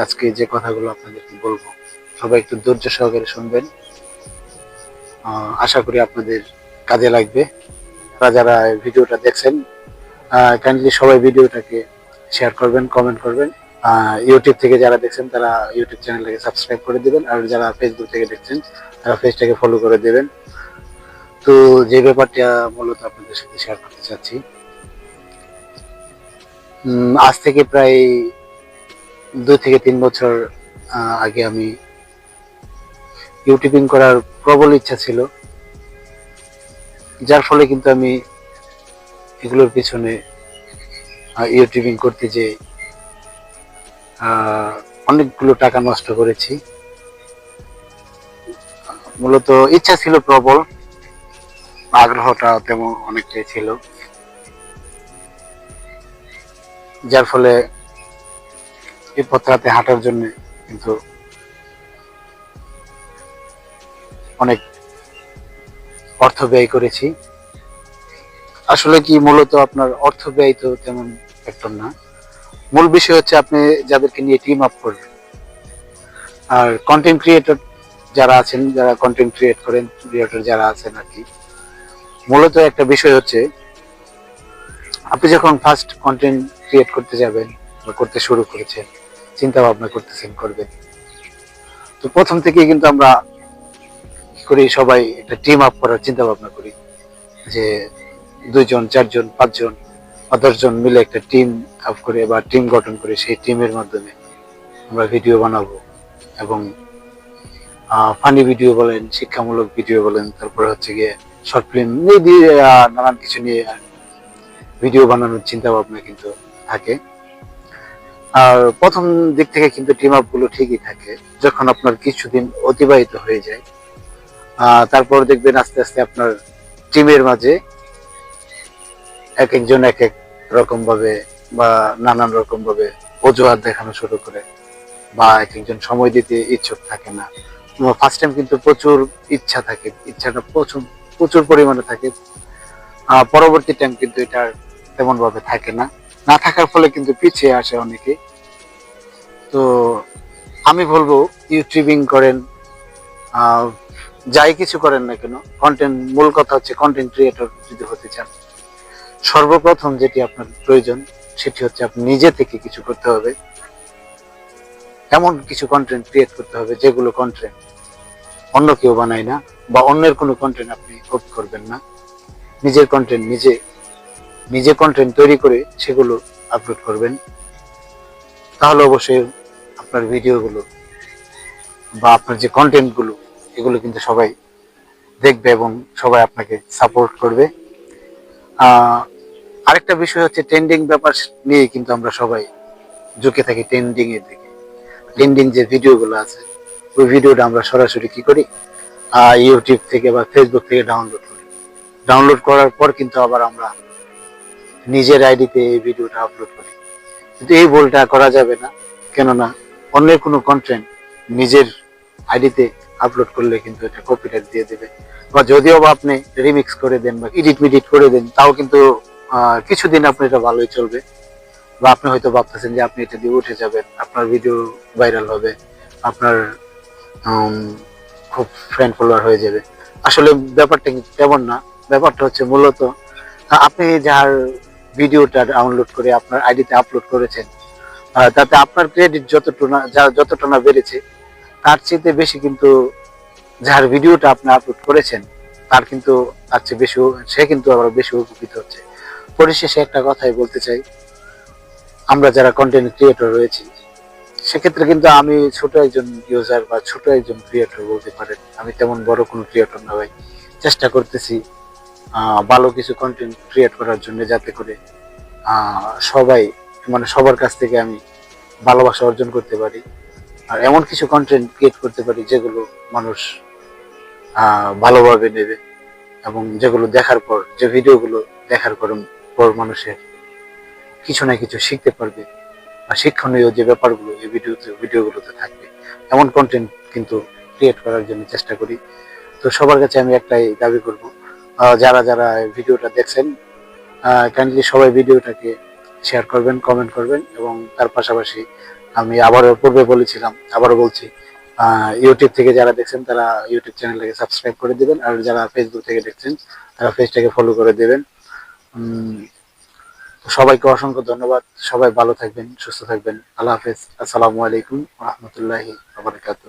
আজকে যে কথাগুলো আপনাদেরকে বলব, সবাই একটু ধৈর্য সহকারে শুনবেন। আশা করি আপনাদের কাজে লাগবে। যারা যারা ভিডিওটা দেখছেন কাইন্ডলি সবাই ভিডিওটাকে শেয়ার করবেন কমেন্ট করবেন। ইউটিউব থেকে যারা দেখছেন, তারা ইউটিউব চ্যানেলটাকে সাবস্ক্রাইব করে দেবেন। আর যারা ফেসবুক থেকে দেখছেন, তারা পেজটাকে ফলো করে দেবেন। তো যে ব্যাপারটা মূলত আপনাদের সাথে শেয়ার করতে চাচ্ছি আজ থেকে প্রায় দুই থেকে তিন বছর আগে আমি ইউটিউবিং করার প্রবল ইচ্ছা ছিল। যার ফলে কিন্তু আমি এগুলোর পিছনে ইউটিউবিং করতে যে অনেকগুলো টাকা নষ্ট করেছি। মূলত ইচ্ছা ছিল প্রবল, আগ্রহটা তেমন অনেকটাই ছিল। যার ফলে এই পথটাতে হাঁটার জন্য কিন্তু অনেক অর্থ ব্যয় করেছি। আসলে কি মূলত আপনার অর্থ ব্যয় তো তেমন ফ্যাক্টর না। মূল বিষয় হচ্ছে আপনি যাদেরকে নিয়ে টিম আপ করবেন। আর কন্টেন্ট ক্রিয়েটর যারা আছেন, যারা কন্টেন্ট ক্রিয়েট করেন ক্রিয়েটর যারা আছেন আর কি, মূলত একটা বিষয় হচ্ছে আপনি যখন ফার্স্ট কন্টেন্ট ক্রিয়েট করতে যাবেন বা করতে শুরু করেছেন চিন্তা ভাবনা করতেছেন, করবেন। তো প্রথম থেকেই কিন্তু আমরা করি, সবাই একটা টিম আপ করার চিন্তা ভাবনা করি যে দুইজন, চারজন, পাঁচজন বা দশজন মিলে একটা টিম আপ করে বা টিম গঠন করে সেই টিমের মাধ্যমে আমরা ভিডিও বানাবো এবং ফানি ভিডিও বলেন, শিক্ষামূলক ভিডিও বলেন, তারপরে হচ্ছে গিয়ে শর্ট ফিল্ম নানান কিছু নিয়ে ভিডিও বানানোর চিন্তা ভাবনা কিন্তু থাকে। আর প্রথম দিক থেকে কিন্তু টিম আপগুলো ঠিকই থাকে, যখন আপনার কিছুদিন অতিবাহিত হয়ে যায়। তারপর দেখবেন আস্তে আস্তে আপনার টিমের মাঝে এক একজন এক এক রকম ভাবে বা নানান রকম ভাবে অজুহাত দেখানো শুরু করে বা এক একজন সময় দিতে ইচ্ছুক থাকে না। ফার্স্ট টাইম কিন্তু প্রচুর ইচ্ছা থাকে, ইচ্ছাটা প্রচুর প্রচুর পরিমাণে থাকে। পরবর্তী টাইম কিন্তু এটা তেমন ভাবে থাকে না। না থাকার ফলে কিন্তু পিছিয়ে আসে অনেকে। তো আমি বলব, ইউটিউবিং করেন যাই কিছু করেন না কেন কন্টেন্ট মূল কথা হচ্ছে কন্টেন্ট ক্রিয়েটর যদি হতে চান, সর্বপ্রথম যেটি আপনার প্রয়োজন, সেটি হচ্ছে আপনি নিজে থেকে কিছু করতে হবে। এমন কিছু কন্টেন্ট ক্রিয়েট করতে হবে যেগুলো কন্টেন্ট অন্য কেউ বানায় না বা অন্যের কোনো কন্টেন্ট আপনি কপি করবেন না। নিজের কন্টেন্ট নিজে নিজে কন্টেন্ট তৈরি করে সেগুলো আপলোড করবেন। তাহলে অবশ্যই আপনার ভিডিওগুলো বা আপনার যে কন্টেন্টগুলো এগুলো কিন্তু সবাই দেখবে এবং সবাই আপনাকে সাপোর্ট করবে। আরেকটা বিষয় হচ্ছে ট্রেন্ডিং ব্যাপার নিয়ে কিন্তু আমরা সবাই ঝুঁকে থাকি ট্রেন্ডিং এর দিকে। ট্রেন্ডিং যে ভিডিওগুলো আছে, ওই ভিডিওটা আমরা সরাসরি কি করি? ইউটিউব থেকে বা ফেসবুক থেকে ডাউনলোড করি। ডাউনলোড করার পর কিন্তু আবার আমরা নিজের আইডিতে এই ভিডিওটা আপলোড করি। কিন্তু এই ভুলটা করা যাবে না, কেননা অন্যের কোনো কন্টেন্ট নিজের আইডিতে আপলোড করলে কিন্তু এটা কপিরাইট দিয়ে দেবে। বা যদিও বা আপনি রিমিক্স করে দেন বা এডিট মিডিট করে দেন, তাও কিন্তু কিছুদিন আপনি এটা ভালোই চলবে। বা আপনি হয়তো ভাবতেছেন যে আপনি এটা দিয়ে উঠে যাবেন, আপনার ভিডিও ভাইরাল হবে, আপনার খুব ফ্রেন্ড ফলোয়ার হয়ে যাবে। আসলে ব্যাপারটা তেমন না, ব্যাপারটা হচ্ছে মূলত আপনি যার ভিডিওটা ডাউনলোড করে আপনার আইডিতে আপলোড করেছেন। তাতে আপনার ক্রেডিট যতটুকু না যা যতটা না বেড়েছে, তার চেয়ে বেশি কিন্তু যার ভিডিওটা আপনি আপলোড করেছেন, তার কিন্তু তার চেয়ে বেশি, সে কিন্তু আবার বেশি উপকৃত হচ্ছে। পরিশেষে একটা কথাই বলতে চাই। আমরা যারা কন্টেন্ট ক্রিয়েটর রয়েছি, সেক্ষেত্রে কিন্তু আমি ছোট একজন ইউজার বা ছোট একজন ক্রিয়েটর বলতে পারেন। আমি তেমন বড় কোনো ক্রিয়েটর না ভাই। চেষ্টা করতেছি ভালো কিছু কন্টেন্ট ক্রিয়েট করার জন্য যাতে করে সবাই মানে সবার কাছ থেকে আমি ভালোবাসা অর্জন করতে পারি। আর এমন কিছু কন্টেন্ট ক্রিয়েট করতে পারি যেগুলো মানুষ ভালোভাবে নেবে এবং যেগুলো দেখার পর, যে ভিডিওগুলো দেখার পর মানুষের কিছু না কিছু শিখতে পারবে বা শিক্ষণীয় যে ব্যাপারগুলো এই ভিডিওতে, ভিডিওগুলোতে থাকবে, এমন কন্টেন্ট কিন্তু ক্রিয়েট করার জন্য চেষ্টা করি। তো সবার কাছে আমি একটাই দাবি করব যারা যারা ভিডিওটা দেখছেন কাইন্ডলি সবাই ভিডিওটাকে শেয়ার করবেন কমেন্ট করবেন এবং তার পাশাপাশি আমি আবারও পূর্বে বলেছিলাম, আবারও বলছি ইউটিউব থেকে যারা দেখছেন তারা ইউটিউব চ্যানেলটাকে সাবস্ক্রাইব করে দিবেন আর যারা ফেসবুক থেকে দেখছেন তারা পেজটাকে ফলো করে দেবেন। সবাইকে অসংখ্য ধন্যবাদ, সবাই ভালো থাকবেন, সুস্থ থাকবেন। আল্লাহ হাফেজ, আসসালামু আলাইকুম রহমতুল্লাহি আবরকাত